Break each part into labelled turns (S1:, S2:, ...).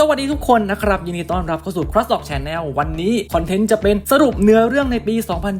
S1: สวัสดีทุกคนนะครับ ยินดีต้อนรับเข้าสู่ Cross Talk Channel วันนี้ คอนเทนต์จะเป็นสรุปเนื้อเรื่องในปี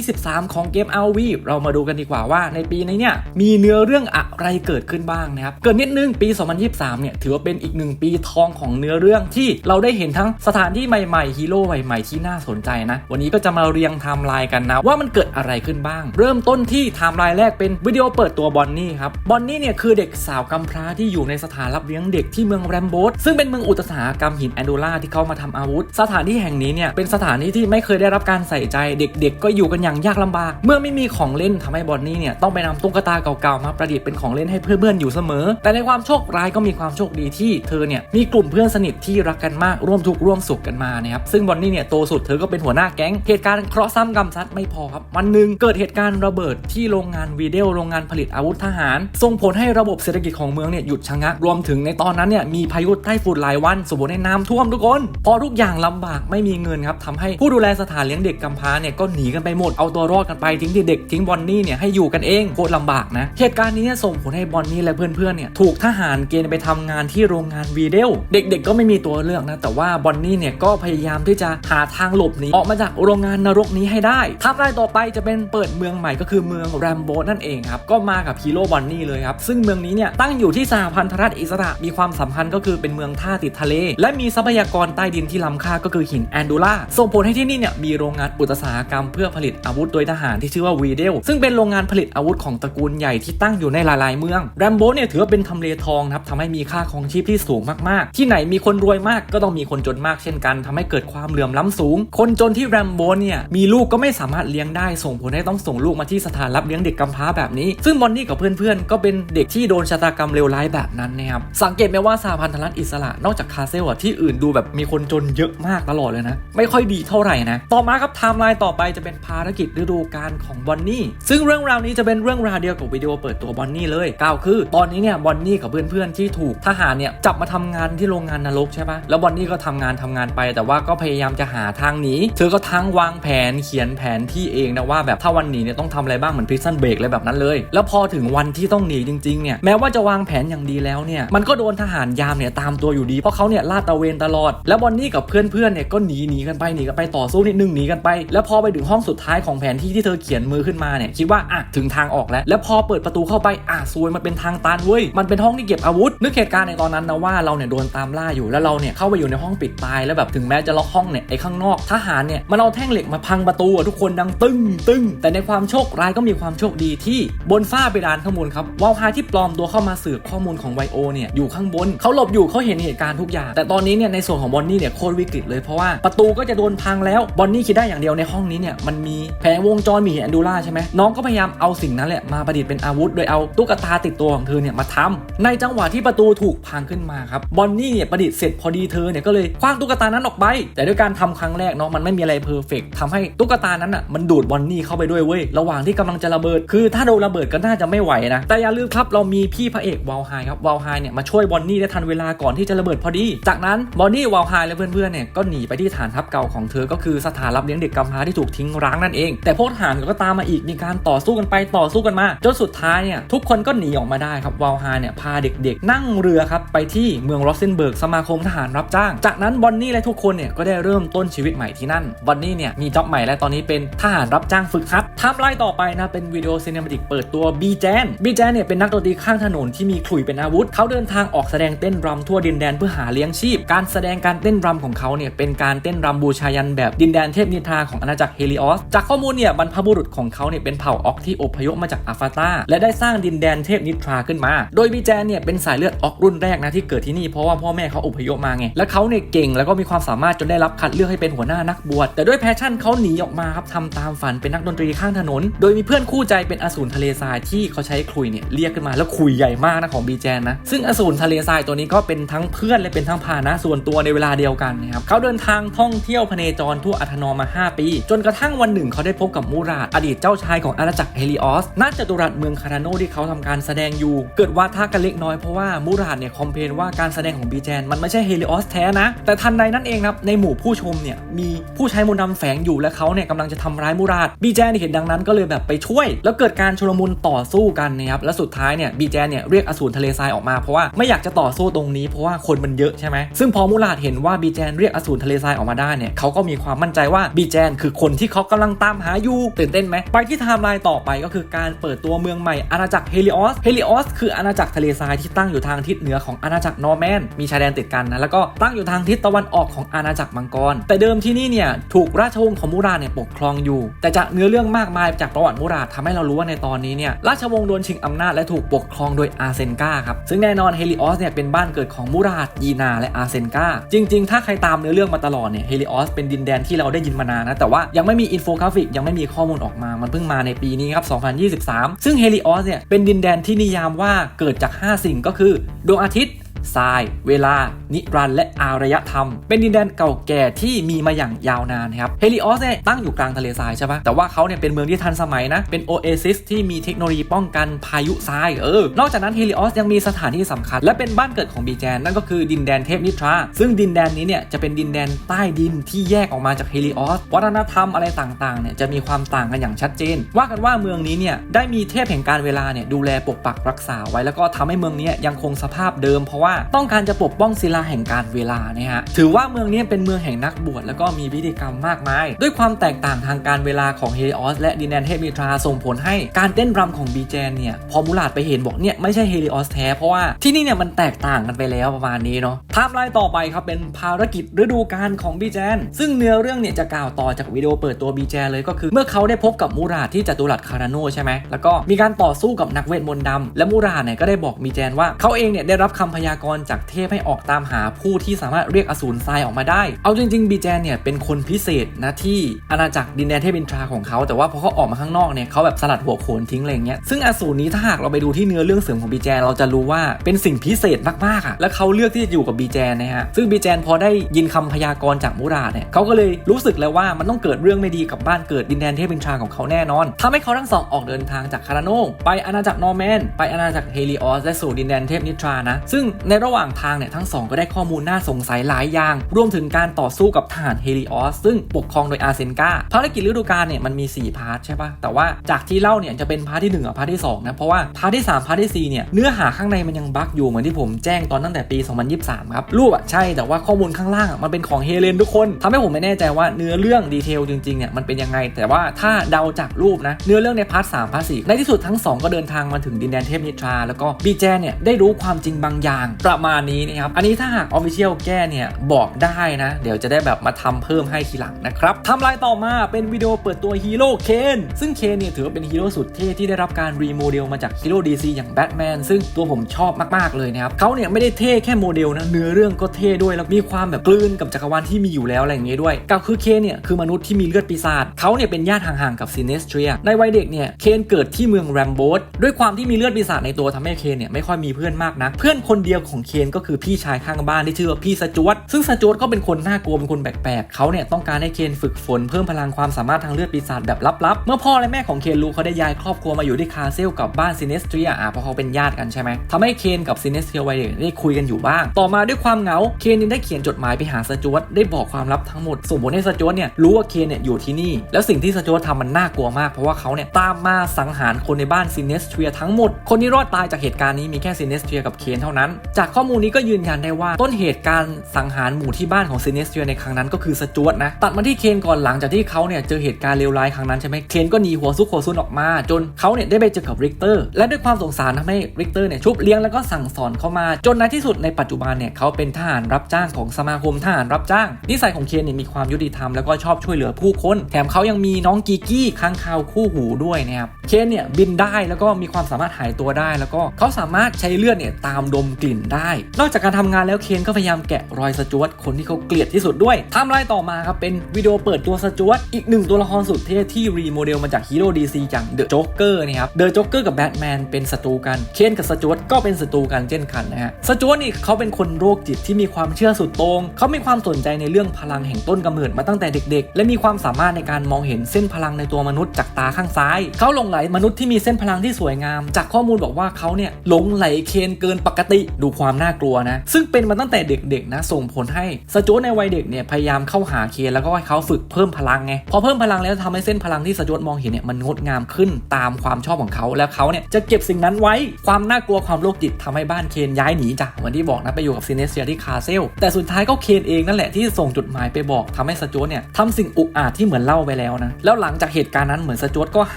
S1: 2023 ของเกม RV เรามาดูกันดีกว่าว่าในปีนี้เนี่ยมีเนื้อเรื่องอะไรเกิดขึ้นบ้างนะครับ เกิดนิดนึงปี 2023 เนี่ยถือว่าเป็นอีกหนึ่งปีทองของเนื้อเรื่องที่เราได้เห็นทั้งสถานที่ใหม่ๆฮีโร่ใหม่ๆที่น่าสนใจนะ วันนี้ก็จะมาเรียงไทม์ไลน์กันนะว่ามันเกิดอะไรขึ้นบ้าง เริ่มต้นที่ไทม์ไลน์แรกเป็นวิดีโอเปิดตัวบอนนี่ครับบอนนี่เนี่ยคือเด็กสาวกำพร้าที่อยู่ในสถานรับเลี้ยงเด็กที่เมืองแรมโบสซึ่งเป็นเมืองอุตสาหกรรมหินแอนโดล่าที่เขามาทำอาวุธ สถานที่แห่งนี้เนี่ยเป็นสถานที่ที่ไม่เคยได้รับการใส่ใจเด็กๆ ก็อยู่กันอย่างยากลำบาก เมื่อไม่มีของเล่นทำให้บอนนี่เนี่ยต้องไปนำตุ๊กตาเก่าๆมาประดิษฐ์เป็นของเล่นให้เพื่อนๆอยู่เสมอ แต่ในความโชคร้ายก็มีความโชคดีที่เธอเนี่ยมีกลุ่มเพื่อนสนิทที่รักกันมากร่วมทุกข์ร่วมสุขกันมานะครับซึ่งบอนนี่เนี่ยโตสุดเธอก็เป็นหัวหน้าแก๊งเหตุการณ์เคราะห์ซ้ำกรรมซัดไม่พอครับวันหนึ่งเกิดเหตุการณ์ระเบิดที่โรงงานวีเดลโรงงานผลิตอาวุธทหารส่งผลให้ระบบเศรษฐกิจของเมืองเนี่ยหยุดชะงักรวมถึงในตอนนั้นเนี่ยมีพายุไต้ฝุ่นหลายวันสบในน้ำท่วมทุกคนพอทุกอย่างลำบากไม่มีเงินครับทำให้ผู้ดูแลสถานเลี้ยงเด็กกำพร้าเนี่ยก็หนีกันไปหมดเอาตัวรอดกันไปทิ้งเด็กทิ้งบอนนี่เนี่ยให้อยู่กันเองโคตรลำบากนะเหตุการณ์นี้ส่งผลให้บอนนี่และเพื่อนๆเนี่ยถูกทหารเกณฑ์ไปทำงานที่โรงงานวีเดลเด็ก ๆ ก็ไม่มีตัวเลือกนะแต่ว่าบอนนี่เนี่ยก็พยายามที่จะหาทางหลบหนีออกมาจากโรงงานนรกนี้ให้ได้ทับรายต่อไปจะเป็นเปิดเมืองใหม่ก็คือเมืองแรมโบนั่นเองครับก็มากับฮีโร่บอนนี่เลยครับซึ่งเมืองนี้เนี่ยตั้งอยู่ที่สหพันธรัฐอิสระมีความสำคัญก็คือเป็นเมืองท่าติดทะเลและมีทรัพยากรใต้ดินที่ล้ำค่าก็คือหินแอนดูล่าส่งผลให้ที่นี่เนี่ยมีโรงงานอุตสาหกรรมเพื่อผลิตอาวุธโดยทหารที่ชื่อว่าวีเดลซึ่งเป็นโรงงานผลิตอาวุธของตระกูลใหญ่ที่ตั้งอยู่ในหลายๆเมืองแรมโบเนี่ยถือว่าเป็นทำเลทองครับทำให้มีค่าของชีพที่สูงมากๆ ที่ไหนมีคนรวยมากก็ต้องมีคนจนมากเช่นกันทำให้เกิดความเหลื่อมล้ำสูง คนจนที่แรมโบเนี่ยมีลูกก็ไม่สามารถเลี้ยงได้ ส่งผลให้ต้องส่งลูกมาที่สถานรับเลี้ยงเด็กกำพร้าแบบนี้ ซึ่งบอนนี่กับเพื่อนๆก็เป็นเด็กที่โดนชะตากรรมเลวร้ายแบบนั้นนะครับสังเกตไหมว่าสหพันธรัฐอิสระนอกจากคาเซลอะที่อื่นดูแบบมีคนจนเยอะมากตลอดเลยนะ ไม่ค่อยดีเท่าไหร่นะ ต่อมาครับไทม์ไลน์ต่อไปจะเป็นภารกิจฤดูกาลของบอนนี่ซึ่งเรื่องราวนี้จะเป็นเรื่องราวเดียวกับวิดีโอเปิดตัวบอนนี่เลยกล่าวคือ ตอนนี้เนี่ยบอนนี่กับเพื่อนๆที่ถูกทหารเนี่ยจับมาทำงานที่โรงงานนรกใช่ปะแล้วบอนนี่ก็ทำงานทำงานไป แต่ว่าก็พยายามจะหาทางหนีเธอก็ทั้งวางแผนเขียนแผนที่เองนะว่าแบบถ้าวันหนีเนี่ยต้องทำอะไรบ้างเหมือนพ i ซันเบรกอะไรแบบนั้นเลย แล้วพอถึงวันที่ต้องหนีจริงๆเนี่ยแม้ว่าจะวางแผนอย่างดีแล้วเนี่ยมันก็โดนทหารยามเนี่ยตามตัวอยู่ดีเพราะเขาเนี่ยลาดตะเวนตลอด แล้วบอนนี่กับเพื่อนๆเนี่ยก็หนีหนีกันไปหนีกันไปต่อสู้นิดนึงหนีกันไป แล้วพอไปถึงห้องสุดท้ายของแผนที่ที่เธอเขียนมือขึ้นมาเนี่ยคิดว่าอะถึงทางออกแล้ว แล้วพอเปิดประตูเข้าไปอะซวยมันเป็นทางตันเว้ยมันเป็นห้องที่เก็บอาวุธ นึกเหตุการณ์ในตอนนั้นนะว่าเราเนี่ยโดนตามล่าอยู่แล้วเราเนี่ยเข้าไปอยู่ในห้องปิดตายแล้วแบบถึงแม้จะล็อกห้องเนี่ยไอ้ข้างนอกทหารเนี่ยมันเอาแท่งเหล็กมาพังประตูอะทุกคนดังตึ้งตึ้งแต่ในความโชคร้ายก็มีความโชคดีที่บนฝ้าเพดานข้างบนครับวาวไฮที่ปลอมตัวเข้ามาสืบข้อมูลของไวโอเนี่ยอยู่ข้างบนเขาหลบอยู่เขาเห็นเหตุการณ์ทุกอย่างแต่ตอนนี้เนี่ยในส่วนของบอนนี่เนี่ยโคตรวิกฤตเลยเพราะว่าประตูก็จะโดนพังแล้วบอนนี่คิดได้อย่างเดียวในห้องนี้เนี่ยมันมีแผงวงจรมีแอนดูล่าใช่ไหมน้องก็พยายามเอาสิ่งนั้นแหละมาประดิษฐ์เป็นอาวุธ โดยเอาตุ๊กตาติดตัวของเธอเนี่ยมาทำในจังหวะที่ประตูถูกพังขึ้นมาครับบอนนี่เนี่ยประดิษฐ์เสร็จพอดีเธอเนี่ยก็เลยคว้างตุ๊กตานั้นออกไป แต่ด้วยการทำครั้งแรกเนาะมันไม่มีอะไรเพอร์เฟกทำให้ตุ๊กตานั้นอะมันดูดบอนนี่เข้าไปด้วยเว้ยระหว่างที่กำลังจะระเบิด คือถ้าโดนระเบิดก็น่าจะไม่ไหวนะแต่อย่าลืมครับเรามีพี่พระเอกวอลไฮครับวอลไฮเนี่ยมาช่วยบอนนี่ได้ทันเวลาก่อนที่จะระเบิดพอดีจากากนั้นบอนนี่วอลไฮและเพื่อนๆเนี่ยก็หนีไปที่ฐานทัพเก่าของเธอ ก็คือสถานรับเลี้ยงเด็กกำพร้าที่ถูกทิ้งร้างนั่นเอง แต่พวกทหารก็ตามมาอีกมีการต่อสู้กันไปต่อสู้กันมาจนสุดท้ายเนี่ยทุกคนก็หนีออกมาได้ครับวอลไฮเนี่ยพาเด็กๆ นั่งเรือครับไปที่เมืองโรสเซนเบิร์กสมาคมทหารรับจ้าง จากนั้นบอนนี่และทุกคนเนี่ยก็ได้เริ่มต้นชีวิตใหม่ที่นั่นบอนนี่เนี่ยมีจ็อบใหม่และตอนนี้เป็นทหารรับจ้างฝึกหัดทม์ไลน์ต่อไปนะเป็นวิดีโอซีเนมาติกเปิดตัวบีแจนบีแจนเนี่ยเป็นนักดนตรีข้างถนนที่มีขลุ่ยเป็นอาวุธเขาเดินทางออกแสดงเต้นรำทั่วดินแดนเพื่อหาเลี้ยงชีพ การแสดงการเต้นรำของเขาเนี่ยเป็นการเต้นรำบูชายันแบบดินแดนเทพนิทราของอาณาจักรเฮลิออส จากข้อมูลเนี่ยบรรพบุรุษของเขาเนี่ยเป็นเผ่าออกที่อพยพมาจากอาฟาตาและได้สร้างดินแดนเทพนิทราขึ้นมา โดยบีแจนเนี่ยเป็นสายเลือดออกรุ่นแรกนะที่เกิดที่นี่เพราะว่าพ่อแม่เขาอพยพมาไง และเขาเนี่ยเก่งแล้วก็มีความสามารถจนได้รับคัดเลือกให้เป็นหัวหน้านักบวช แต่ด้วยแพชชั่นเขาหนีออกมาครับทำตามฝันเป็นนักดนตรีข้างถนน โดยมีเพื่อนคู่ใจเป็นอสูรทะเลทรายที่เขาใช้คุยเนี่ยเรียกขึ้นมาแล้วคุยใหญ่มากนะของบีแจนนะ ซึ่งอสูรทะเลทรายตัวนี้ก็เป็นทั้งเพื่อนและเป็นทั้งพาหนะส่วนตัวในเวลาเดียวกันนะครับเขาเดินทางท่องเที่ยวพเนจรทั่วอัธนอมมา 5 ปี จนกระทั่งวันหนึ่งเขาได้พบกับมูราดอดีตเจ้าชายของอาณาจักรเฮลิออสณจตุรัสเมืองคาราโนที่เขาทำการแสดงอยู่ เกิดว่าทะกันเล็กน้อยเพราะว่ามูราดเนี่ยคอมเพลนว่าการแสดงของบีแจนมันไม่ใช่เฮลิออสแท้นะ แต่ทันใดนั้นเองครับในหมู่ผู้ชมเนี่ยมีผู้ใช้มนต์ดำแฝงอยู่และเขาเนี่ยกำลังจะทำร้ายมูราดบีแจนเห็นดังนั้นก็เลยแบบไปช่วย แล้วเกิดการชุลมุนต่อสู้กันนะครับและสุดท้ายเนี่ยบีแจนเนี่ยเรียกอสูรทะเลทรายออกมาเพราะว่าไม่อยากจะต่อสู้ตรงนี้เพราะว่าคนมันเยอะใช่ไหมมซึ่งพอมูราดเห็นว่าบีแจนเรียกอสูรทะเลทรายออกมาได้เนี่ยเขาก็มีความมั่นใจว่าบีแจนคือคนที่เขากำลังตามหาอยู่ตื่นเต้นไหมไปที่ไทม์ไลน์ต่อไปก็คือการเปิดตัวเมืองใหม่อาณาจักรเฮลิออสเฮลิออสคืออาณาจักรทะเลทรายที่ตั้งอยู่ทางทิศเหนือของอาณาจักรนอร์แมนมีชายแดนติดกันนะแล้วก็ตั้งอยู่ทางทิศตะวันออกของอาณาจักรมังกร แต่เดิมที่นี่เนี่ยถูกราชวงศ์ของมูราดเนี่ยปกครองอยู่ แต่จากเนื้อเรื่องมากมายจากประวัติมูราดทำให้เรารู้ว่าในตอนนี้เนี่ยราชวงศ์โดนชิงอำนาจและถูกปกครองโดยอาเซนกาครับซึ่งแน่นอนเฮลิออสเนี่ยเป็นบ้านเกิดของมูราดยีนาและอาเซนกาจริง ๆ ถ้าใครตามเนื้อเรื่องมาตลอดเนี่ยเฮลิออสเป็นดินแดนที่เราได้ยินมานานนะ แต่ว่ายังไม่มีอินโฟกราฟิกยังไม่มีข้อมูลออกมา มันเพิ่งมาในปีนี้ครับ 2023 ซึ่งเฮลิออสเนี่ยเป็นดินแดนที่นิยามว่าเกิดจาก 5 สิ่งก็คือ ดวงอาทิตย์ ทราย เวลา นิรันดร์และอารยธรรม เป็นดินแดนเก่าแก่ที่มีมาอย่างยาวนานครับเฮลิออสเนี่ยตั้งอยู่กลางทะเลทรายใช่ปะแต่ว่าเขาเนี่ยเป็นเมืองที่ทันสมัยนะ เป็นโอเอซิสที่มีเทคโนโลยีป้องกันพายุทรายเออนอกจากนั้นเฮลิออสยังมีสถานที่สำคัญ และเป็นบ้านเกิดของบีแจนนั่นก็คือดินแดนเทพนิทราซึ่งดินแดนนี้เนี่ยจะเป็นดินแดนใต้ดินที่แยกออกมาจากเฮลิออสวัฒนธรรมอะไรต่างๆเนี่ยจะมีความต่างกันอย่างชัดเจน ว่ากันว่าเมืองนี้เนี่ยได้มีเทพแห่งการเวลาเนี่ยดูแลปกปักรักษาไว้แล้วก็ทำให้เมืองนี้ยังคงสภาพเดิมเพราะว่าต้องการจะปกป้องศิลาแห่งการเวลาเนี่ยฮะถือว่าเมืองนี้เป็นเมืองแห่งนักบวชแล้วก็มีพิธีกรรมมากมาย ด้วยความแตกต่างทางการเวลาของเฮลิออสและดินแดนเทพมิทราส่งผลให้การเต้นรำของบีแจนเนี่ยพอมูลาดไปเห็นบอกเนี่ยไม่ใช่เฮลิออสแท้เพราะว่าที่นี่เนี่ยมันแตกต่างกันไปแล้วประมาณนี้เนาะไทม์ไลน์ต่อไปครับเป็นภารกิจฤดูกาลของบีแจนซึ่งเนื้อเรื่องเนี่ยจะกล่าวต่อจากวิดีโอเปิดตัวบีแจนเลยก็คือ เมื่อเขาได้พบกับมูราดที่จัตุรัสคาราโนใช่ไหมแล้วก็มีการต่อสู้กับนักเวทมนต์ดำและมูราดเนี่ยก็ได้บอกบีแจนว่าเขาเองเนี่ยได้รับคำพยากรณ์จากเทพให้ออกตามหาผู้ที่สามารถเรียกอสูรทรายออกมาได้ เอาจริง ๆ บีแจนเนี่ยเป็นคนพิเศษนะที่อาณาจักรดินแดนเทพินทราของเขาแต่ว่าพอเขาออกมาข้างนอกเนี่ยเขาแบบสลัดหัวโขนทิ้งอะไรเงี้ยซึ่งอสูรนี้ถ้าหากเราไปดูที่เนื้อเรื่องเสริมของบีแจนเราจะรู้ว่าเป็นสิ่งพิเศษมากๆอะและเขาเลือกที่จะอยู่กับบีแจนนะฮะซึ่งบีแจนพอได้ยินคำพยากรณ์จากมูราเนี่ยเขาก็เลยรู้สึกแล้วว่ามันต้องเกิดเรื่องไม่ดีกับบ้านเกิดดินแดนเทพินทราของเขาแน่นอนทำให้เขาทั้งสองออกเดินทางจากคาราโนไปอาณาจักรนอร์แมนไปอาณาจักรเฮลิออสและสู่ดินแดนเทพนิทรานะซึ่งในระหว่างทางเนี่ยทั้งสองก็ได้ข้อมูลน่าสงสัยหลายอย่าง รวมถึงการต่อสู้กับทหารเฮลิออสซึ่งปกครองโดยอาเซนกาภารกิจฤดูกาลเนี่ยมันมี 4 พาร์ทใช่ปะแต่ว่าจากที่เล่าเนี่ยจะเป็นพาร์ทที่1กับพาร์ทที่2นะเพราะว่าพาร์ทที่3พาร์ทที่4เนี่ยเนื้อหาข้างในมันยังบั๊กอยู่เหมือนที่ผมแจ้งตอนตั้งแต่ปี 2023 ครับรูปอะใช่แต่ว่าข้อมูลข้างล่างมันเป็นของเฮเลนทุกคนทำให้ผมไม่แน่ใจว่าเนื้อเรื่องดีเทลจริงๆเนี่ยมันเป็นยังไง แต่ว่าถ้าเดาจากรูปนะเนื้อเรื่องในพาร์ท3พาร์ท4ในที่สุดทั้ง 2 ก็เดินทางมาถึงดินแดนเทพนิทรา แล้วก็บีแจนเนี่ยได้รู้ความจริงบางอย่างประมาณนี้นะครับ อันนี้ถ้าหากออฟฟิเชียลแก้เนี่ยบอกได้นะ เดี๋ยวจะได้แบบมาทำเพิ่มให้ทีหลังนะครับทำลายต่อมาเป็นวิดีโอเปิดตัวฮีโร่เคนซึ่งเคนเนี่ยถือว่าเป็นฮีโร่สุดเท่ที่ได้รับการรีโมเดลมาจากฮีโร่ดีซีอย่างแบทแมนซึ่งตัวผมชอบมากๆเลยนะครับเขาเนี่ยไม่ได้เท่แค่โมเดลนะเนื้อเรื่องก็เท่ด้วยแล้วมีความแบบกลืนกับจักรวาลที่มีอยู่แล้วอะไรอย่างเงี้ยด้วยกับคือเคนเนี่ยคือมนุษย์ที่มีเลือดปีศาจเขาเนี่ยเป็นญาติห่างๆกับซินเนสเทรียในวัยเด็กเนี่ยเคนเกิดที่เมืองแรมโบสด้วยความที่มีเลือดปีศาจในตัวทำให้เคนเนี่ยไม่ค่อยมีเพื่อนมากนักเพื่อนคนเดียวของเคนก็คือพี่ชายข้างบ้านที่ชื่อว่าพี่สจวตซึ่งสจวตก็เป็นคนน่ากลัวเป็นคนแปลกๆเขาเนี่ยต้องการให้เคนฝึกฝนเพิ่มพลังความสามารถทางเลือดปีศาจแบบลับๆ เมื่อพ่อและแม่ของเคนรู้เขาได้ย้ายครอบครัวมาอยู่ที่คาเซลกับบ้านซินเนสเทรียอะเพราะเขาเป็นญาติกันใช่ไหมทำให้เคนกับซินเนสเทรียวัยเด็กได้คุยกันอยู่บ้าง ต่อมาด้วยความเหงาเคนยังได้เขียนจดหมายไปหาสจวตได้บอกความลับทั้งหมดส่งผลให้สจวตเนี่ยรู้ว่าเคนเนี่ยอยู่ที่นี่ แล้วสิ่งที่สจวตทำมันน่ากลัวมากเพราะว่าเขาเนี่ยตามมาสังหารคนในบ้านซินเนสเทรียทั้งหมด คนที่รอดตายจากเหตุการณ์นี้มีแค่ซินเนสเทรียกับเคนเท่านั้นจากข้อมูลนี้ก็ยืนยันได้ว่าต้นเหตุการสังหารหมู่ที่บ้านของซินเนสเทรียในครั้งนั้นก็คือสจวตนะตัดมาที่เคนก่อนหลังจากที่เขาเนี่ยเจอเหตุการณ์เลวร้ายครั้งนั้นใช่ไหมเคนก็หนีหัวซุกหัวซุนออกมา จนเขาเนี่ยได้ไปเจอกับริกเตอร์และด้วยความสงสารทำให้ริกเตอร์เนี่ยชุบเลี้ยงแล้วก็สั่งสอนเขามา จนในที่สุดในปัจจุบันเนี่ยเขาเป็นทหารรับจ้างของสมาคมทหารรับจ้าง นิสัยของเคนเนี่ยมีความยุติธรรมแล้วก็ชอบช่วยเหลือผู้คน แถมเขายังมีน้องกีกี้ค้างคาวคู่หูด้วยนะครับเคนเนี่ยบินได้แล้วก็มีความสามารถหายตัวได้ แล้วก็เขาสามารถใช้เลือดเนี่ยตามดมกลิ่นได้ นอกจากการทำงานแล้วเคนก็พยายามแกะรอยสจวตคนที่เขาเกลียดที่สุดด้วยทม์ไลน์ต่อมาครับเป็นวิดีโอเปิดตัวสจวตอีกหนึ่งตัวละครสุดเท่ที่รีโมเดลมาจากฮีโร่ดีซีอย่างเดอะโจ๊กเกอร์นะครับเดอะโจ๊กเกอร์กับแบทแมนเป็นศัตรูกันเคนกับสจวตก็เป็นศัตรูกันเช่นกันนะฮะสจวตนี่เขาเป็นคนโรคจิตที่มีความเชื่อสุดโตรงเขามีความสนใจในเรื่องพลังแห่งต้นกำเนิดมาตั้งแต่เด็ก ๆ และมีความสามารถในการมองเห็นเส้นพลังในตัวมนุษย์จากตาข้างซ้าย เขาหลงไหลมนุษย์ที่มีเส้นพลังที่สวยงาม จากข้อมูลบอกว่าเขาเนี่ยหลงไหลเคนเกินปกติ ดูความน่ากลัวนะ ซึ่งเป็นมาตั้งแต่เด็กๆนะ ส่งผลให้สจวตในวัยเด็กเนี่ยพยายามเข้าหาเคนแล้วก็ให้เขาฝึกเพิ่มพลังไงพอเพิ่มพลังแล้วทำให้เส้นพลังที่สจวตมองเห็นเนี่ยมันงดงามขึ้นตามความชอบของเขาแล้วเขาเนี่ยจะเก็บสิ่งนั้นไว้ความน่ากลัวความโรคจิตทำให้บ้านเคนย้ายหนีจ้ะเหมือนที่บอกนะไปอยู่กับซินเนสเซียที่คาเซลแต่สุดท้ายก็เคนเองนั่นแหละที่ส่งจดหมายไปบอกทำให้สจวตเนี่ยทำสิ่งอุกอาจที่เหมือนเล่าไปแล้วนะแล้วหลังจากเหตุการณ์นั้นเหมือนสจวตก็ห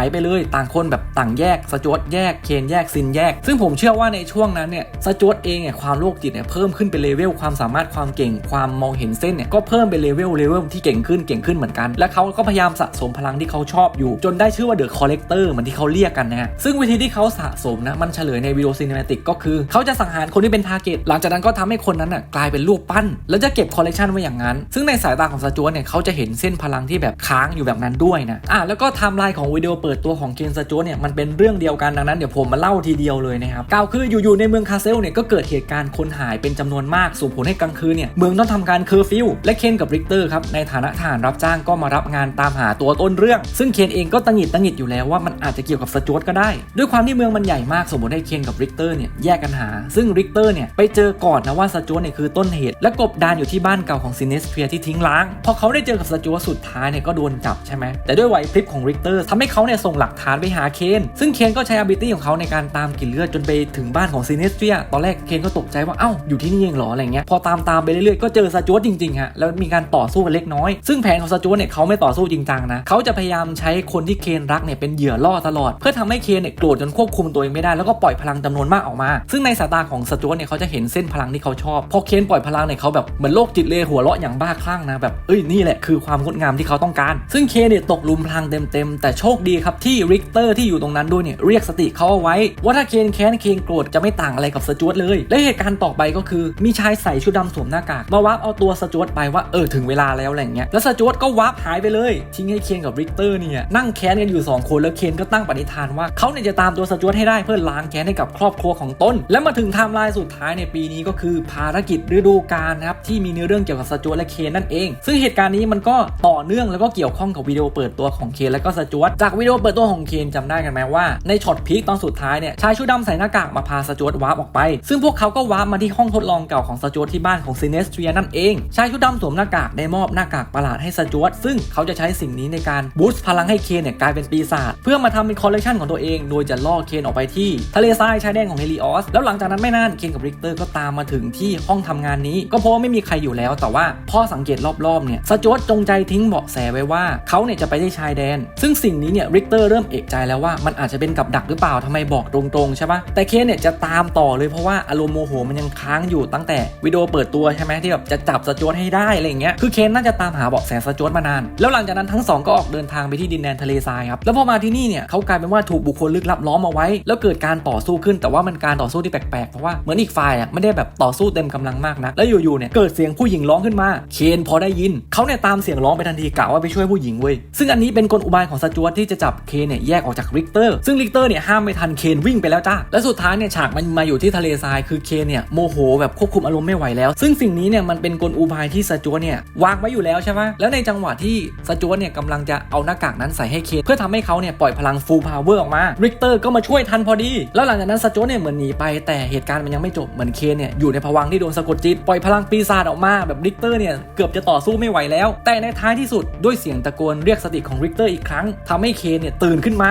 S1: ายไปเลยต่างคนแบบต่างแยกสจวตแยกเคนแยกซินแยก ซึ่งผมเชื่อว่าในช่วงนั้นเนี่ยสจวตเองเนี่ยความโรคจิตเนี่ยเพิ่มขึ้นเป็นเลเวลความสามารถความเก่ง ความมองเห็นเส้นเนี่ยก็เพิ่มเป็นเลเวลเลเวลที่เก่งขึ้นเก่งขึ้นเหมือนกัน และเขาก็พยายามสะสมพลังที่เขาชอบอยู่ จนได้ชื่อว่าเดอะคอลเลกเตอร์เหมือนที่เขาเรียกกันนะฮะซึ่งวิธีที่เขาสะสมนะมันเฉลยในวิดีโอซีนิเมติกก็คือเขาจะสังหารคนที่เป็นทาร์เก็ตหลังจากนั้นก็ทำให้คนนั้นน่ะกลายเป็นรูปปั้น แล้วจะเก็บคอลเลกชันไว้อย่างนั้น ซึ่งในสายตาของสจวตเนี่ยเขาจะเห็นเส้นพลังที่แบบค้างอยู่แบบนั้นด้วยนะอะแล้วก็ไทม์ไลน์ของวิดีโอเปิดตัวของเคนสจวตเนี่ยมันเป็นเรื่องเดียวกันดังนั้นเดี๋ยวผมมาเล่าทีเดียวเลยนะครับกล่าวคืออยู่ๆในเมืองคาเซลเนี่ยก็เกิดเหเหตุการณ์คนหายเป็นจำนวนมากส่งผลให้กลางคืนเนี่ยเมืองต้องทำการเคอร์ฟิวและเคนกับริกเตอร์ครับในฐานะทหารรับจ้างก็มารับงานตามหาตัวต้นเรื่อง ซึ่งเคนเองก็ตังหิดตังหิดอยู่แล้วว่ามันอาจจะเกี่ยวกับสจวตก็ได้ ด้วยความที่เมืองมันใหญ่มากสมมติให้เคนกับริกเตอร์เนี่ยแยกกันหา ซึ่งริกเตอร์เนี่ยไปเจอก่อนนะว่าสจวตเนี่ยคือต้นเหตุ และกบดานอยู่ที่บ้านเก่าของซินเนสเฟียที่ทิ้งล้างพอเขาได้เจอกับสจวตสุดท้ายเนี่ยก็โดนจับใช่ไหมแต่ด้วยไหวพริบของริกเตอร์ทำให้เขาเนี่ยส่งหลักฐานไปหาเคนซึ่งเคนก็ใช้อาบิตี้ของเขาในการตามกลิ่นเลือดจนไปถึงบ้านของซินเนสเฟียตอนแรกเคนก็ตกใจว่าเอ้าอยู่ที่นี่เองเหรออะไรเงี้ยพอตามตามไปเรื่อยๆก็เจอสจวตจริงๆฮะแล้วมีการต่อสู้กันเล็กน้อย ซึ่งแผนของสจวตเนี่ยเขาไม่ต่อสู้จริงจังนะเขาจะพยายามใช้คนที่เคนรักเนี่ยเป็นเหยื่อล่อตลอด เพื่อทำให้เคนเนี่ยโกรธจนควบคุมตัวเองไม่ได้แล้วก็ปล่อยพลังจำนวนมากออกมา ซึ่งในสายตาของสจวตเนี่ยเขาจะเห็นเส้นพลังที่เขาชอบพอเคนปล่อยพลังเนี่ยเขาแบบเหมือนโรคจิตเลยหัวเราะอย่างบ้าคลั่งนะแบบเอ้ยนี่แหละคือความงดงามที่เขาต้องการ ซึ่งเคนเนี่ยตกลุมพลังเต็มๆแต่โชคดีครับที่ริกเตอร์ที่อยู่ตรงนั้นด้วยเนี่ยเรียกสติเขาเอาไว้ ว่าถ้าเคนแค้นเคนโกรธจะไม่ต่างอะไรกับสจวตเลยและเหตุการณ์ต่อไปก็คือมีชายใส่ชุดดำสวมหน้ากากมาวับเอาตัวสจวตไปว่าเออถึงเวลาแล้วอะไรเงี้ยแล้วสจวตก็วับหายไปเลย ทิ้งให้เคนกับริกเตอร์เนี่ยนั่งแค้นกันอยู่ 2 คนแล้วเคนก็ตั้งปณิธานว่าเขาเนี่ยจะตามตัวสจวตให้ได้เพื่อล้างแค้นให้กับครอบครัวของตนและมาถึงไทม์ไลน์สุดท้ายในปีนี้ก็คือภารกิจฤดูกาลนะครับที่มีเนื้อเรื่องเกี่ยวกับสจวตและเคนนั่นเอง ซึ่งเหตุการณ์นี้มันก็ต่อเนื่องแล้วก็เกี่ยวข้องกับวิดีโอเปิดตัวของเคนและก็สจวตจากวิดีโอเปิดตัวของเคนจำได้กันไหมว่าในช็อตพีคตอนสุดท้ายเนี่ยชายชุดดำใส่หน้ากากมาพาสจวตวาร์ปออกไป ซึ่งพวกเขาก็วาร์ปมาที่ห้องทดลองเก่าของสจวตที่บ้านของซินเนสเทียนั่นเองชายชุดดำสวมหน้ากากได้มอบหน้ากากประหลาดให้สจวตซึ่งเขาจะใช้สิ่งนี้ในการบูสต์พลังให้เคนเนี่ยกลายเป็นปีศาจเพื่อมาทำเป็นคอลเลกชันของตัวเอง โดยจะล่อเคนออกไปที่ทะเลทรายชายแดนของเฮลิออสแล้วหลังจากนั้นไม่นานเคนกับริกเตอร์ก็ตามมาถึงที่ห้องทำงานนี้ ก็เพราะว่าไม่มีใครอยู่แล้ว แต่ว่าพ่อสังเกตรอบๆเนี่ยสจวตจงใจทิ้งเบาะแสไว้ว่าเขาเนี่ยจะไปที่ชายแดน ซึ่งสิ่งนี้เนี่ยริกเตอร์เริ่มเอกใจแล้วว่ามันอาจจะเป็นกับดักหรือเปล่าทำไมบอกตรงๆใช่ปะแต่เคนเนี่ยจะตามต่อเลยเพราะว่าอารมณ์โมโหมันยังค้างอยู่ตั้งแต่วิดีโอเปิดตัวใช่ไหมที่แบบจะจับสจวตให้ได้อะไรอย่างเงี้ยคือเคนน่าจะตามหาเบาะแสสจวตมานาน แล้วหลังจากนั้นทั้งสองก็ออกเดินทางไปที่ดินแดนทะเลทรายครับแล้วพอมาที่นี่เนี่ยเขากลายเป็นว่าถูกบุคคลลึกลับล้อมเอาไว้ แล้วเกิดการต่อสู้ขึ้นแต่ว่ามันการต่อสู้ที่แปลกๆเพราะว่าเหมือนอีกฝ่ายอะไม่ได้แบบต่อสู้เต็มกำลังมากนะแล้วอยู่ๆเนี่ยเกิดเสียงผู้หญิงร้องขึ้นมา เคนพอได้ยินเขาเนี่ยตามเสียงร้องไปทันทีกะว่าไปช่วยผู้หญิงเว้ยซึ่งอันนี้เป็นกลอุบายของสจวตที่จะจับเคนเนี่ยแยกออกจากริกเตอร์ซึ่งริกเตอร์เนี่ยห้ามไม่ทันเคนวิ่งไปแล้วจ้าและสุดท้ายเนี่ยฉากมันมาอยู่ที่ทะเลทรายคืือเคนเนี่ยโมโหแบบควบคุมอารมณ์ไม่ไหวแล้ว ซึ่งสิ่งนี้เนี่ยมันเป็นกลอุบายที่สจวตเนี่ยวางไว้อยู่แล้วใช่ไหมแล้วในจังหวะที่สจวตเนี่ยกำลังจะเอาหน้ากากนั้นใส่ให้เคนเพื่อทำให้เขาเนี่ยปล่อยพลังฟูลพาวเวอร์ออกมาริกเตอร์ก็มาช่วยทันพอดี แล้วหลังจากนั้นสจวตเนี่ยเหมือนหนีไปแต่เหตุการณ์มันยังไม่จบเหมือนเคนเนี่ยอยู่ในภวังที่โดนสะกดจิตปล่อยพลังปีศาจออกมาแบบริกเตอร์เนี่ยเกือบจะต่อสู้ไม่ไหวแล้ว แต่ในท้ายที่สุดด้วยเสียงตะโกนเรียกสติของริกเตอร์อีกครั้งทำให้เคนเนี่ยตื่นขึ้นมา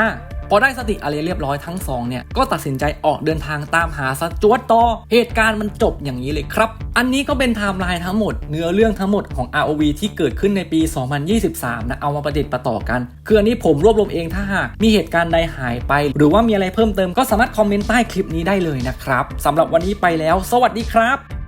S1: อได้สติอะไรเรียบร้อยทั้งสองเนี่ยก็ตัดสินใจออกเดินทางตามหาสจวตต่อเหตุการณ์มันจบอย่างนี้เลยครับ อันนี้ก็เป็นไทม์ไลน์ทั้งหมด เนื้อเรื่องทั้งหมดของ ROV ที่เกิดขึ้นในปี 2023 นะเอามาประดิษฐ์ประต่อกัน คืออันนี้ผมรวบรวมเองถ้าหากมีเหตุการณ์ใดหายไป หรือว่ามีอะไรเพิ่มเติมก็สามารถคอมเมนต์ใต้คลิปนี้ได้เลยนะครับสำหรับวันนี้ไปแล้ว สวัสดีครับ